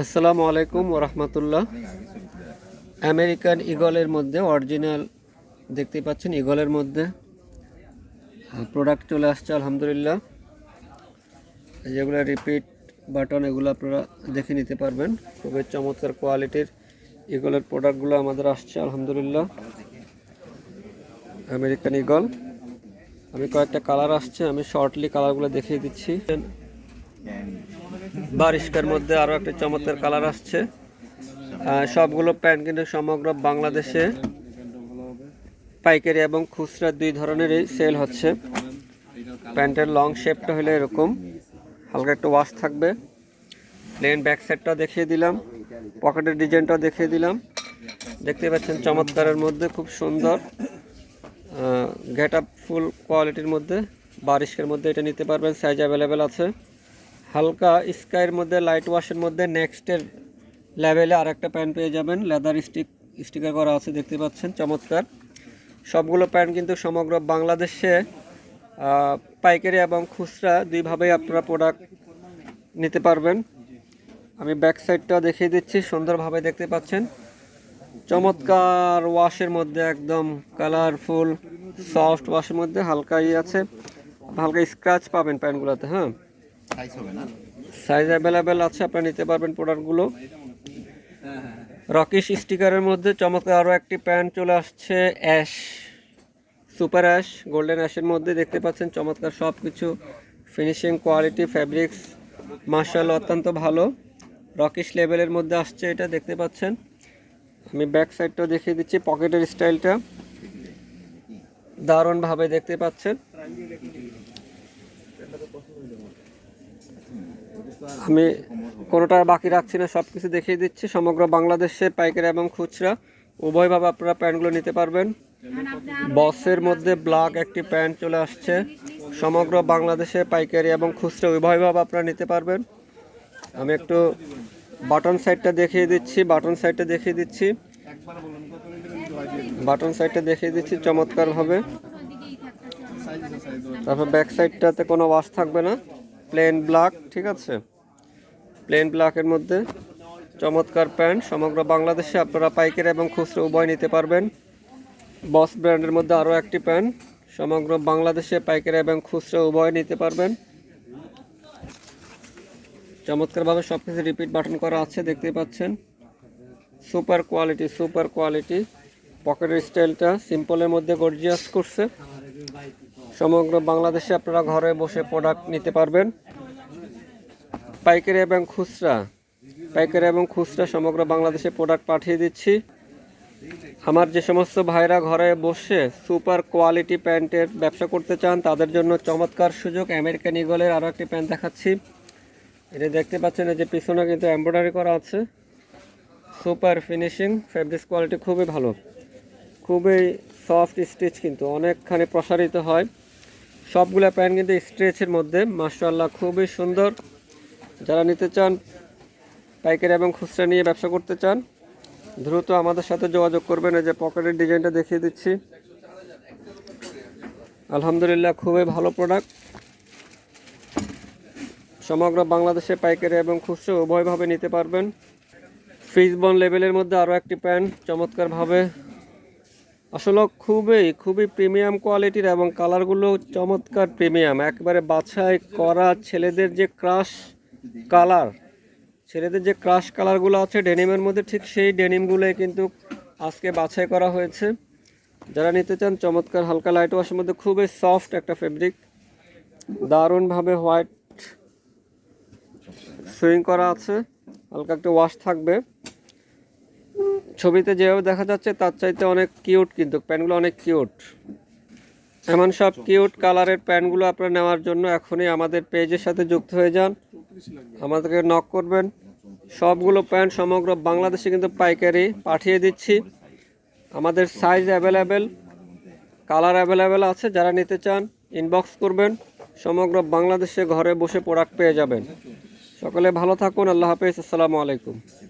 আসসালামু আলাইকুম ওরহমতুল্লাহ আমেরিকান ইগলের মধ্যে অরিজিনাল দেখতে পাচ্ছেন ইগলের মধ্যে। প্রোডাক্ট চলে আসছে, আলহামদুলিল্লাহ। যেগুলো রিপিট বাটন এগুলো আপনারা দেখে নিতে পারবেন। খুবই চমৎকার কোয়ালিটির ইগলের প্রোডাক্টগুলো আমাদের আসছে, আলহামদুলিল্লাহ। আমেরিকান ইগল আমি কয়েকটা কালার আসছে, আমি শর্টলি কালারগুলো দেখিয়ে দিচ্ছি। বারিশকার মধ্যে আরও একটা চমৎকার কালার আসছে। সবগুলো প্যান্ট কিন্তু সমগ্র বাংলাদেশে পাইকারি এবং খুচরা দুই ধরনেরই সেল হচ্ছে। প্যান্টের লং শেপটা হলে এরকম, হালকা একটু ওয়াশ থাকবে। প্লেন ব্যাক সাইডটা দেখিয়ে দিলাম, পকেটের ডিজাইনটাও দেখিয়ে দিলাম। দেখতে পাচ্ছেন চমৎকারের মধ্যে, খুব সুন্দর গেট আপ ফুল কোয়ালিটির মধ্যে বারিশের মধ্যে এটা নিতে পারবেন, সাইজ অ্যাভেলেবেল আছে। হালকা স্কাইয়ের মধ্যে লাইট ওয়াশের মধ্যে নেক্সটের লেভেলে আর একটা প্যান্ট পেয়ে যাবেন। লেদার স্টিক স্টিকার করা আছে, দেখতে পাচ্ছেন, চমৎকার। সবগুলো প্যান্ট কিন্তু সমগ্র বাংলাদেশে পাইকারি এবং খুচরা দুইভাবেই আপনারা প্রোডাক্ট নিতে পারবেন। আমি ব্যাক সাইডটা দেখিয়ে দিচ্ছি, সুন্দরভাবে দেখতে পাচ্ছেন। চমৎকার ওয়াশের মধ্যে একদম কালারফুল সফট ওয়াশের মধ্যে হালকা ইয়ে আছে। হালকা স্ক্র্যাচ পাবেন প্যান্টগুলোতে হ্যাঁ? সাইজ অ্যাভেলেবেল আছে, আপনারা নিতে পারবেন প্রোডাক্টগুলো রকিশ স্টিকারের মধ্যে চমৎকার আরও একটি প্যান্ট চলে আসছে অ্যাশ সুপার অ্যাশ গোল্ডেন অ্যাশের মধ্যে দেখতে পাচ্ছেন চমৎকার সব কিছু ফিনিশিং কোয়ালিটি ফ্যাব্রিক্স মার্শাল অত্যন্ত ভালো। রকিশ লেভেলের মধ্যে আসছে এটা, দেখতে পাচ্ছেন। আমি ব্যাক সাইডটাও দেখিয়ে দিচ্ছি পকেটের স্টাইলটা দারুণভাবে দেখতে পাচ্ছেন। আমি কোনোটা বাকি রাখছি না সব কিছু দেখিয়ে দিচ্ছি। সমগ্র বাংলাদেশে পাইকারি এবং খুচরা, উভয়ভাবে আপনারা প্যান্টগুলো নিতে পারবেন। বসের মধ্যে ব্ল্যাক একটি প্যান্ট চলে আসছে। সমগ্র বাংলাদেশে পাইকারি এবং খুচরা উভয়ভাবে আপনারা নিতে পারবেন। আমি একটু বাটন সাইডটা দেখিয়ে দিচ্ছি বাটন সাইডটা দেখিয়ে দিচ্ছি। বাটন সাইডটা দেখিয়ে দিচ্ছি চমৎকারভাবে। তারপর ব্যাক সাইডটাতে কোনো ওয়াশ থাকবে না। প্লেন ব্ল্যাক, ঠিক আছে? প্লেন ব্ল্যাকের মধ্যে চমৎকার প্যান্ট, সমগ্র বাংলাদেশে আপনারা পাইকারি এবং খুচরো উভয় নিতে পারবেন। বস ব্র্যান্ডের মধ্যে আরও একটি প্যান্ট, সমগ্র বাংলাদেশে পাইকারি এবং খুচরো উভয় নিতে পারবেন। চমৎকারভাবে সব কিছু রিপিট বাটন করা আছে, দেখতেই পাচ্ছেন। সুপার কোয়ালিটি সুপার কোয়ালিটি পকেটের স্টাইলটা সিম্পলের মধ্যে গর্জিয়াস করছে। সমগ্র বাংলাদেশে আপনারা ঘরে বসে প্রোডাক্ট নিতে পারবেন। পাইকারি এবং খুচরা, পাইকারি এবং খুচরা সমগ্র বাংলাদেশে প্রোডাক্ট পাঠিয়ে দিচ্ছি। আমার যে সমস্ত ভাইরা ঘরে বসে সুপার কোয়ালিটি প্যান্টের ব্যবসা করতে চান, তাদের জন্য চমৎকার সুযোগ আমেরিকান ইগলের আরও একটি প্যান্ট দেখাচ্ছি। এটা দেখতে পাচ্ছেন যে পিছনে কিন্তু এমব্রয়ডারি করা আছে। সুপার ফিনিশিং ফেব্রিক্স কোয়ালিটি খুবই ভালো। খুবই সফট স্টিচ কিন্তু, অনেকখানি প্রসারিত হয়। সবগুলো প্যান্ট কিন্তু স্ট্রেচের মধ্যে মার্শাল্লাহ খুবই সুন্দর। যারা নিতে চান, পাইকারি এবং খুচরা নিয়ে ব্যবসা করতে চান, দ্রুত আমাদের সাথে যোগাযোগ করবেন। এই যে পকেটের ডিজাইনটা দেখিয়ে দিচ্ছি। আলহামদুলিল্লাহ, খুবই ভালো প্রোডাক্ট সমগ্র বাংলাদেশে পাইকারি এবং খুচরো উভয়ভাবে নিতে পারবেন। ফ্রিজবন লেভেলের মধ্যে আরও একটি প্যান্ট, চমৎকারভাবে আসলে খুবই খুবই প্রিমিয়াম কোয়ালিটির এবং কালারগুলো চমৎকার প্রিমিয়াম একবারে বাছাই করা ছেলেদের যে ক্রাশ কালার ছেলেদের যে ক্রাশ কালারগুলো আছে ডেনিমের মধ্যে ঠিক সেই ডেনিমগুলোই কিন্তু আজকে বাছাই করা হয়েছে। যারা নিতে চান চমৎকার হালকা লাইট ওয়াশের মধ্যে খুবই সফট একটা ফেব্রিক দারুণভাবে হোয়াইট সুইং করা আছে, হালকা একটা ওয়াশ থাকবে। ছবিতে যেভাবে দেখা যাচ্ছে, তার চাইতে অনেক কিউট কিন্তু, প্যান্টগুলো অনেক কিউট এমন সব কিউট কালারের প্যান্টগুলো আপনারা নেওয়ার জন্য এখনই আমাদের পেজের সাথে যুক্ত হয়ে যান। আমাদেরকে নক করবেন। সবগুলো প্যান্ট সমগ্র বাংলাদেশে কিন্তু পাইকারি পাঠিয়ে দিচ্ছি। আমাদের সাইজ অ্যাভেলেবেল কালার অ্যাভেলেবেল আছে, যারা নিতে চান ইনবক্স করবেন। সমগ্র বাংলাদেশে ঘরে বসে প্রোডাক্ট পেয়ে যাবেন। সকলে ভালো থাকুন, আল্লাহ হাফিজ, আসসালামু আলাইকুম।